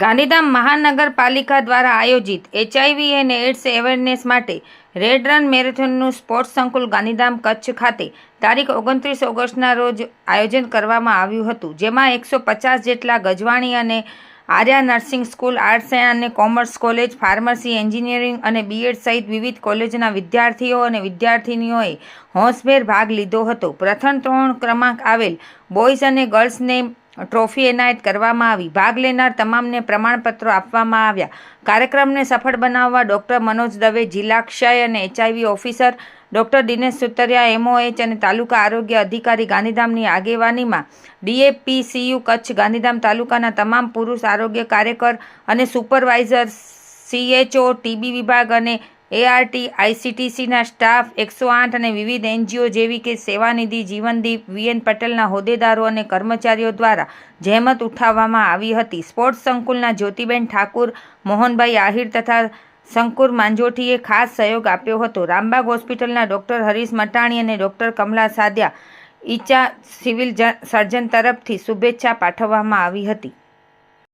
ગાંધીધામ મહાનગરપાલિકા દ્વારા આયોજિત એચઆઈવી એન્ડ એડ્સ અવેરનેસ માટે રેડ રન મેરેથોનનું સ્પોર્ટ્સ સંકુલ ગાંધીધામ કચ્છ ખાતે તારીખ ઓગણત્રીસ ઓગસ્ટના રોજ આયોજન કરવામાં આવ્યું હતું. જેમાં એકસો પચાસ જેટલા ગજવાણી અને આર્યા નર્સિંગ સ્કૂલ, આર્ટ્સ અને કોમર્સ કોલેજ, ફાર્મસી એન્જિનિયરિંગ અને બીએડ સહિત વિવિધ કોલેજના વિદ્યાર્થીઓ અને વિદ્યાર્થિનીઓએ હોંશભેર ભાગ લીધો હતો. પ્રથમ ત્રણ ક્રમાંક આવેલ બોયઝ અને ગર્લ્સને ટ્રોફી એનાયત કરવામાં આવી. ભાગ લેનાર તમામને પ્રમાણપત્રો આપવામાં આવ્યા. કાર્યક્રમને સફળ બનાવવા ડૉક્ટર મનોજ દવે, જિલ્લા ક્ષય અને HIV officer doctor Dinesh Sutariya, MOH અને તાલુકા આરોગ્ય અધિકારી ગાંધીધામની આગેવાનીમાં ડીએપીસીયુ કચ્છ ગાંધીધામ તાલુકાના તમામ પુરુષ આરોગ્ય કાર્યકર અને સુપરવાઇઝર, સીએચઓ, ટીબી વિભાગ અને એઆરટી આઈસીટીસીના સ્ટાફ, એકસો આઠ અને વિવિધ એનજીઓ જેવી કે સેવાનિધિ, જીવનદીપ વીએન પટેલના હોદ્દેદારો અને કર્મચારીઓ દ્વારા જહેમત ઉઠાવવામાં આવી હતી. સ્પોર્ટ્સ સંકુલના જ્યોતિબેન ઠાકુર, મોહનભાઈ આહિર તથા શંકુર માંજોઠીએ ખાસ સહયોગ આપ્યો હતો. રામબાગ હોસ્પિટલના ડૉક્ટર હરીશ મટાણી અને ડૉક્ટર કમલા સાદ્યા ઈચા સિવિલ સર્જન તરફથી શુભેચ્છા પાઠવવામાં આવી હતી.